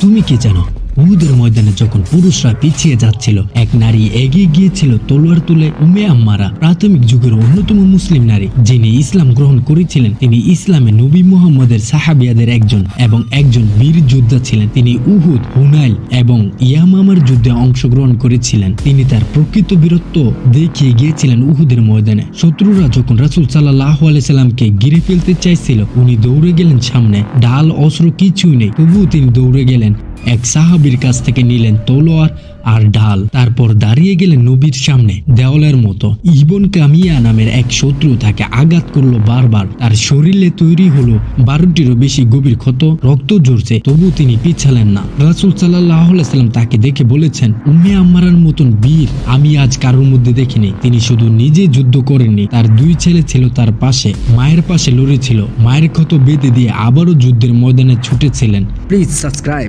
তুমি কি জানো? উহুদের ময়দানে যখন পুরুষরা পিছিয়ে যাচ্ছিল, এক নারী এগিয়ে গিয়েছিল তলোয়ার তুলে উমে আম্মারা, প্রাথমিক যুগের অন্যতম মুসলিম নারী, যিনি ইসলাম গ্রহণ করেছিলেন, তিনি ইসলামে নবী মোহাম্মদের সাহাবিয়াদের একজন এবং একজন বীর যোদ্ধা ছিলেন, তিনি উহুদ, হুনাইল এবং ইয়ামামার যুদ্ধে অংশগ্রহণ করেছিলেন। তিনি তার প্রকৃত বীরত্ব দেখিয়ে গিয়েছিলেন উহুদের ময়দানে। শত্রুরা যখন রাসুল সাল্লাহ আলাইসাল্লামকে ঘিরে ফেলতে চাইছিল, উনি দৌড়ে গেলেন সামনে, ডাল, অস্ত্র কিছুই নেই, তবুও তিনি দৌড়ে গেলেন। এক সাহাবীর কাছ থেকে নিলেন তলোয়ার আর ঢাল তারপর দাঁড়িয়ে গেলেন নবীর সামনে দেওয়ালের মতো। ইবন কামিয়া নামের এক শত্রু তাকে আঘাত করল বারবার। তার শরীরে তৈরি হলো বারোটিরও বেশি গভীর ক্ষত, রক্ত ঝরছে, তবু তিনি পিছালেন না। রাসুল সাল্লাহ সাল্লাম তাকে দেখে বলেছেন, উম্মে আম্মারার মতন বীর আমি আজ কারোর মধ্যে দেখিনি। তিনি শুধু নিজে যুদ্ধ করেননি। তার দুই ছেলে ছিল তার পাশে। মায়ের পাশে লড়েছিল। মায়ের ক্ষত বেঁধে দিয়ে আবারও যুদ্ধের ময়দানে ছুটেছিলেন। Please subscribe.